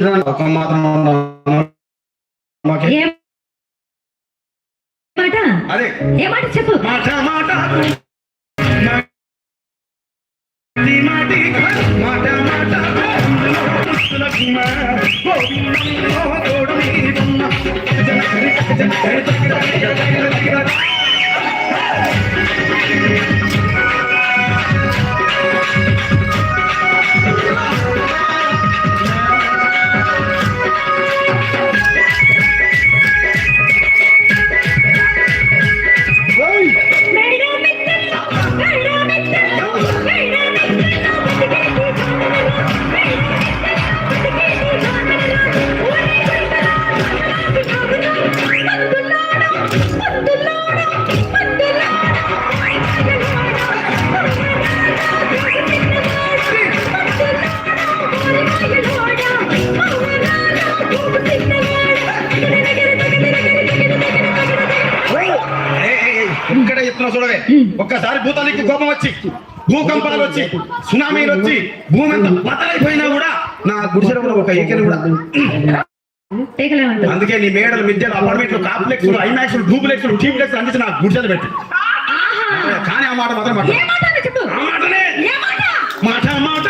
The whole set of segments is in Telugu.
ఒక మాత్రం మాకే ఏ మాట అదే ఏ మాట చెప్పు మాట మాట మాటి మాటి వచ్చి భూకంపాలు వచ్చి సునామీలు వచ్చి భూమి అంతా బతలైపోయినా కూడా నా గుడిసెలో ఒక ఏకని కూడా అందుకే నీ మేడలు మిద్దెలు అపార్ట్మెంట్లు కాంప్లెక్స్ ఐమాక్స్ డూప్లెక్స్ టీప్లెక్స్ అందించి నా గుడిసెలు పెట్టి కానీ ఆ మాట మాత్రం మాట ఆ మాటనే మాట మాట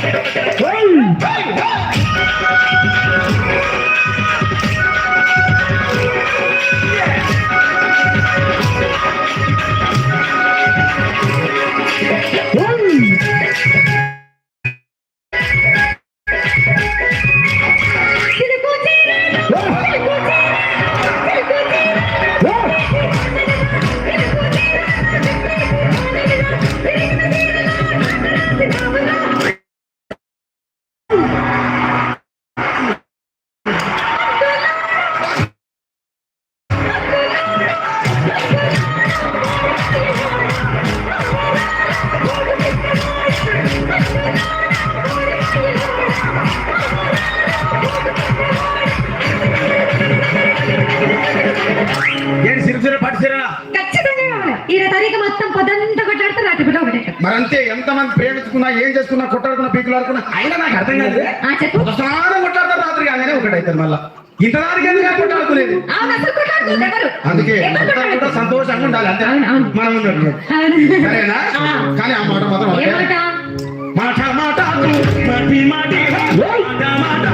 Go! సరేనా. కానీ ఆ మాట మాత్రం. మాట మాట మాట మాటి మాటి మాట మాట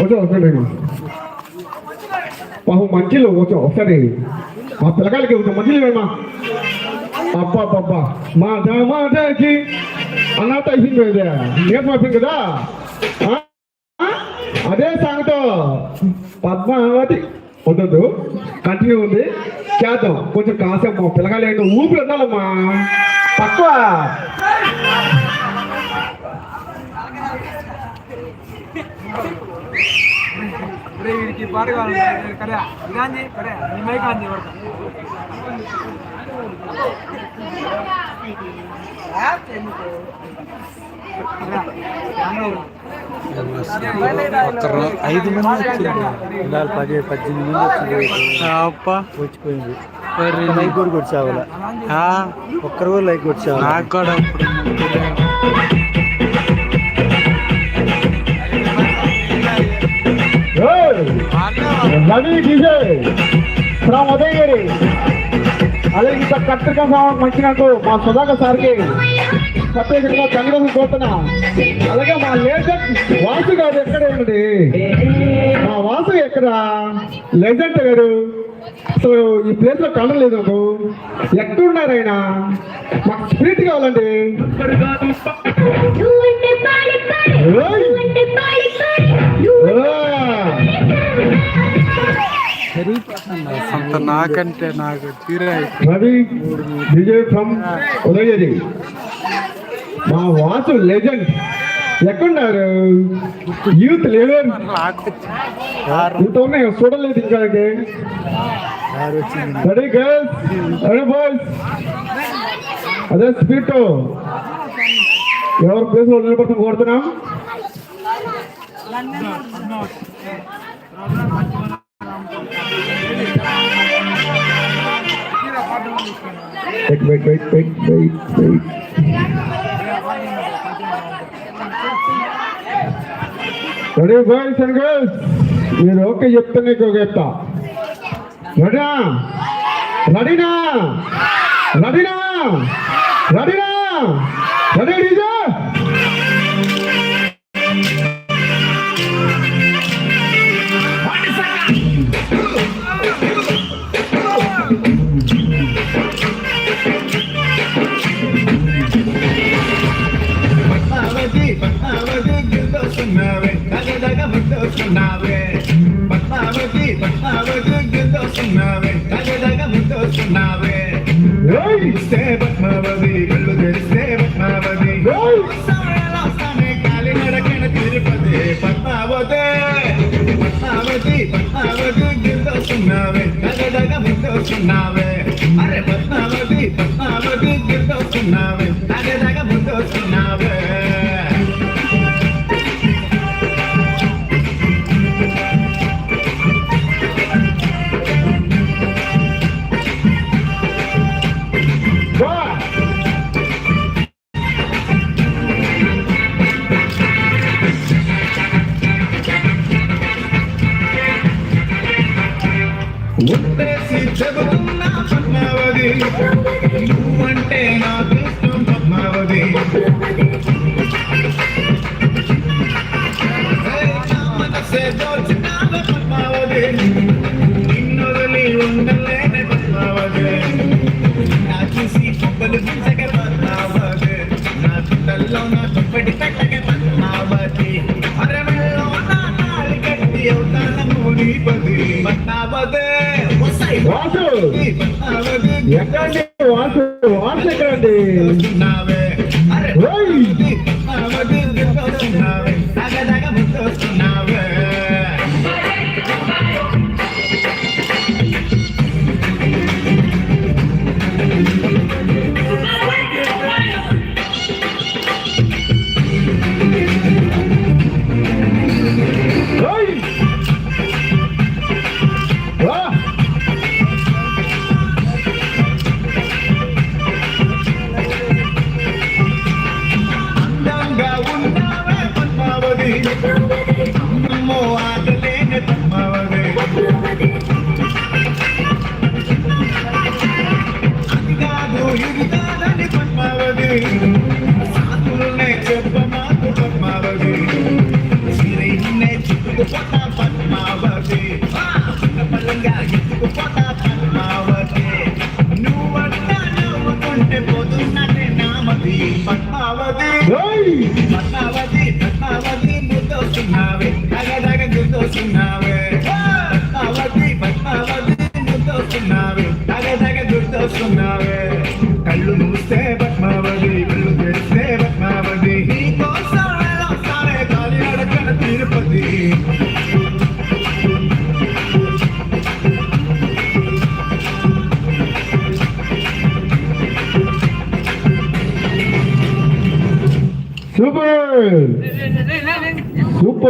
వచ్చా వస్తాను పాపం మంచిలో వచ్చా వస్తుంది మా పిల్లకాయలకి కొంచెం మంచిలు వేమా అబ్బా మా మాటకి అన్నట్టు అయిపోయింది ఇదే. నేర్పు అయిపోయింది కదా? అదే సాగుతో. పద్మావతి. ఉండదు కంటిన్యూ ఉంది. చేద్దాం. కొంచెం కాసేపు మా పిల్లకాయలు ఏంటో ఊపిరి ఉండాలమ్మా తక్కువ. వీడికి ఇదాంది కరే నీ మైక్ అంది వరకు ఒక్కరు ఐదు మంది వచ్చింది పది పద్దెనిమిది మంది వచ్చింది అప్ప వచ్చిపోయింది లైక్ కూడా కొట్టావాల ఒక్కరు కూడా లైక్ కొట్టావాలి నాకు కూడా ఇప్పుడు రవి విజయ్ ఫ్రమ్ ఉదయగిరి అదే ఇంత కత్తిరిక సామాన్ మంచినట్టు మా సుధాకర్ సార్కి ప్రత్యేకంగా కంగ్రెస్ కోరుతున్నా అలాగే మా లేజెంట్ వాసు గారు ఎక్కడ ఉన్నది మా వాసు ఎక్కడ? లెజెంట్ గారు. సో ఈ ప్లేస్లో కనడం లేదు నాకు ఎక్కడున్నారు ఆయన? మాకు స్పిరిట్ కావాలండి. అంత నాకంటే నాకు తీరే విజయ్ ఫ్రమ్ ఉదయగిరి మా వాసు లెజెండ్. ఎక్కడున్నారు? Youth leader. ఇంత ఉన్నాయి చూడలేదు ఇంకా రెడీ గర్ల్స్ రెడీ బాయ్స్ అదే స్పీడ్ ఎవరు ప్లేస్లో నిలబడుతూ కోరుతున్నాం? Wait wait wait wait wait wait ready boys and girls మీరు ఓకే చెప్తే నీకు ఓకే చెప్తా. రెడీనా రెడీనా రెడీనా రెడీనా రెడీ గిరిదోస్తున్నావే కగదగ ముద్దోస్తున్నావే పద్మావతి పద్మావతి గిరిదోస్తున్నావే కగదగ ముద్దోస్తున్నావే తెరిస్తే పద్మావతి కళ్ళు తెరిస్తే పద్మావతి. కాలి నడకన తిరుపతి. పద్మావతి పద్మావతి పద్మావతి గిరిదోస్తున్నావే కగదగ ముద్దోస్తున్నావే వాసు! ఎక్కడండి వాసు వాసు ఎక్కడండి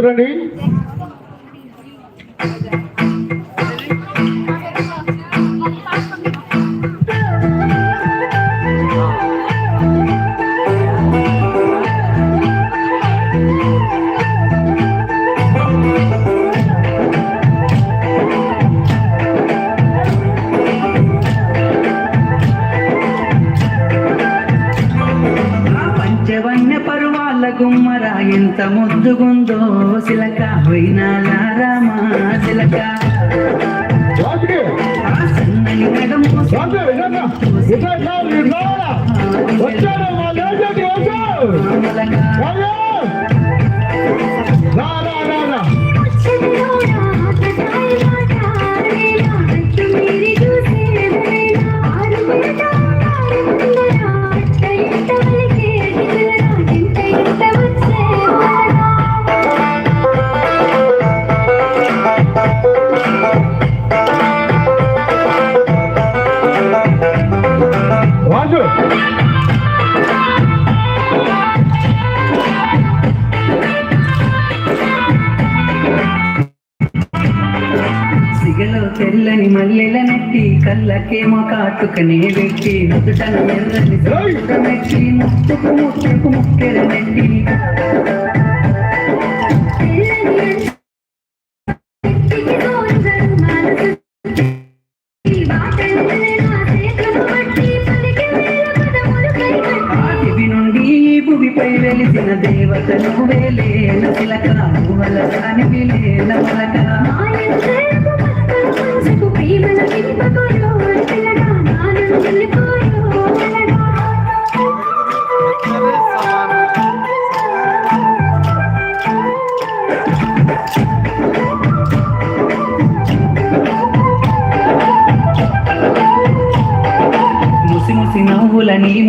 సూపర్ ఎంత ముద్దుగుందో సిలక సిలక ఆ సన్నని నడుము కళ్ళకేమో కాటుకనే పెట్టి నుదుటన ఎర్రని మెట్టి ముట్టుకు ముట్టుకు ముక్కెర నెట్టి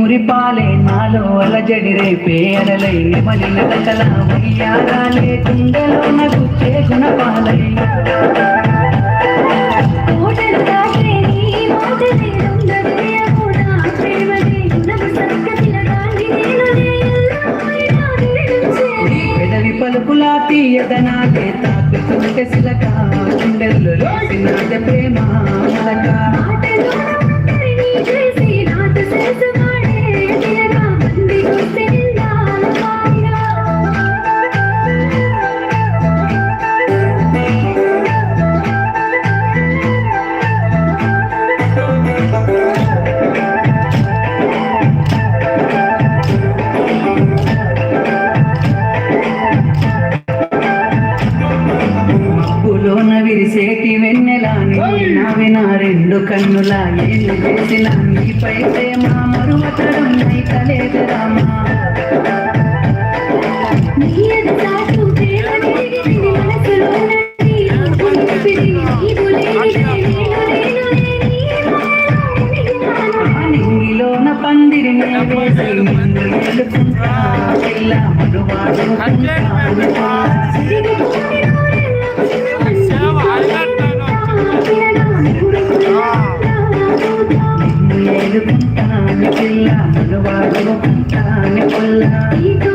మురిపాలే నాలో అలజడి రేపే అలలై నెమలిన కథల వయ్యారాలే కుండలో నగుచ్చే గుణపాలై పలుకులా తీయదనాలే తాకుతుంటే సిలక గుండెల్లో లేసినాదే ప్రేమ మలక నేను కుంటాను పిల్ల కుంటాను పుల్ల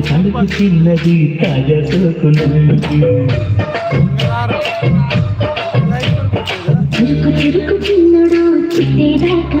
తలుపు చిన్నది తాజా చిరుకు చురుకు చిన్నడు చిట్టేదాకా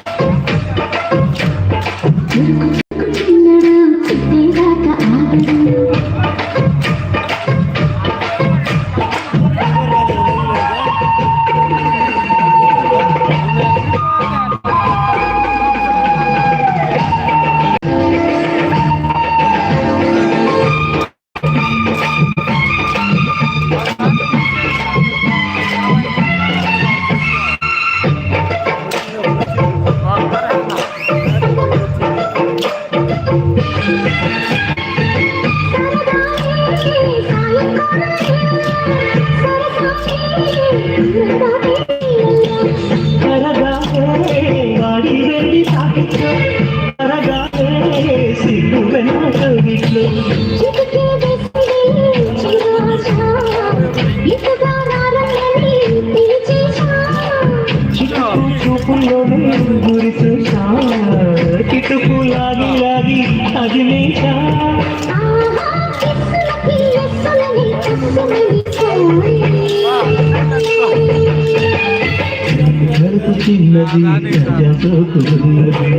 గడుపు చిన్నది గజ సోకున్నది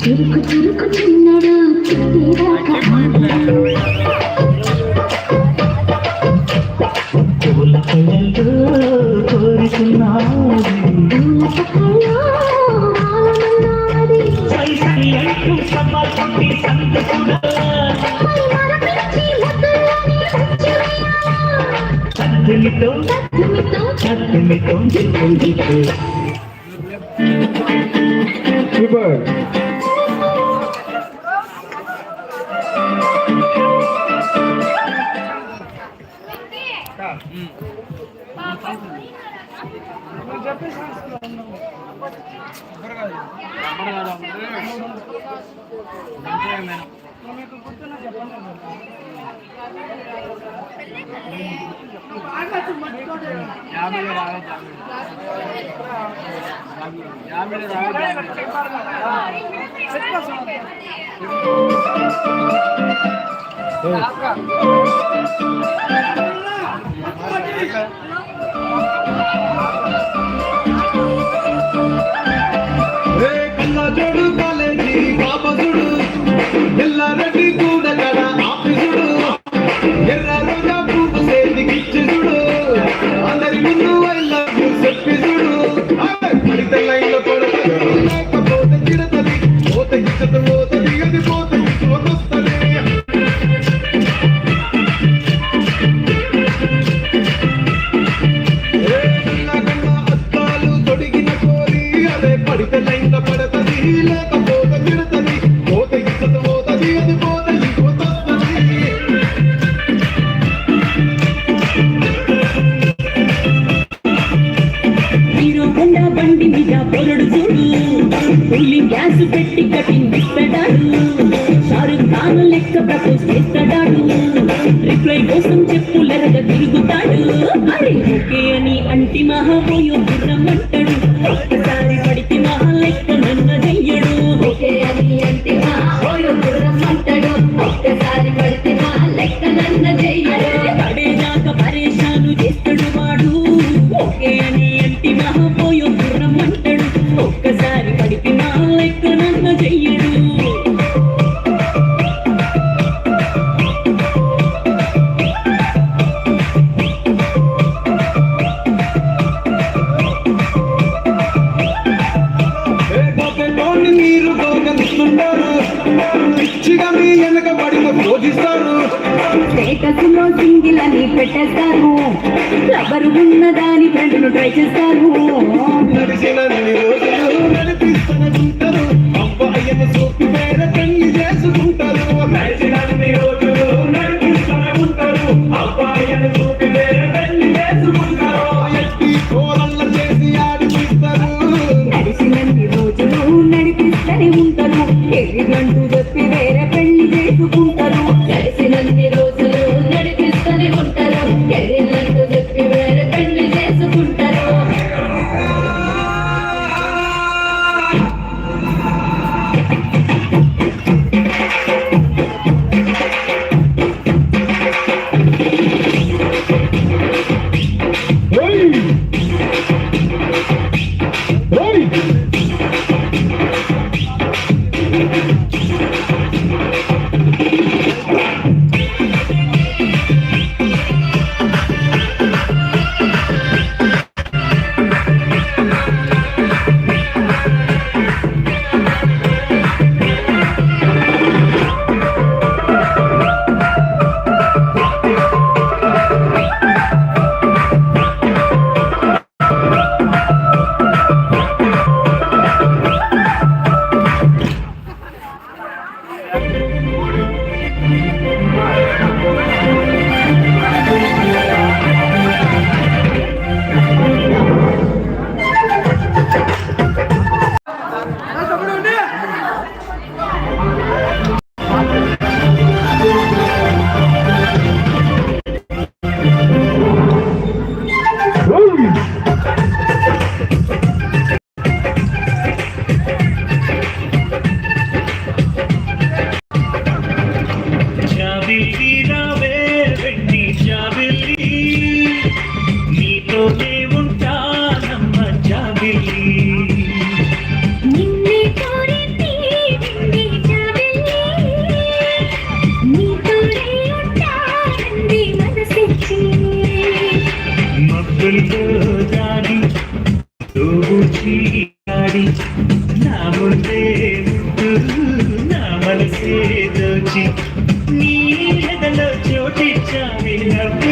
చిరుకు చిరుకు చిన్నడు చిట్టిరాక tốn tắt mình tốn tắt mình tốn trên cùng đi cười Super. Thank you. మీకు గుర్తున్న చెప్పండి యాభై యాభై యాభై ఎల్లారెడ్డి కూడా ఆఫీసుడు ఎర్ర ఇంటి మహాపోయో బుర్రమంటాడు నన్ను ట్రై చేస్తారు నడిచిన నా ముందే నా మనసే దోచి నీ ఎదలో చోటిచ్చావి నవ్వు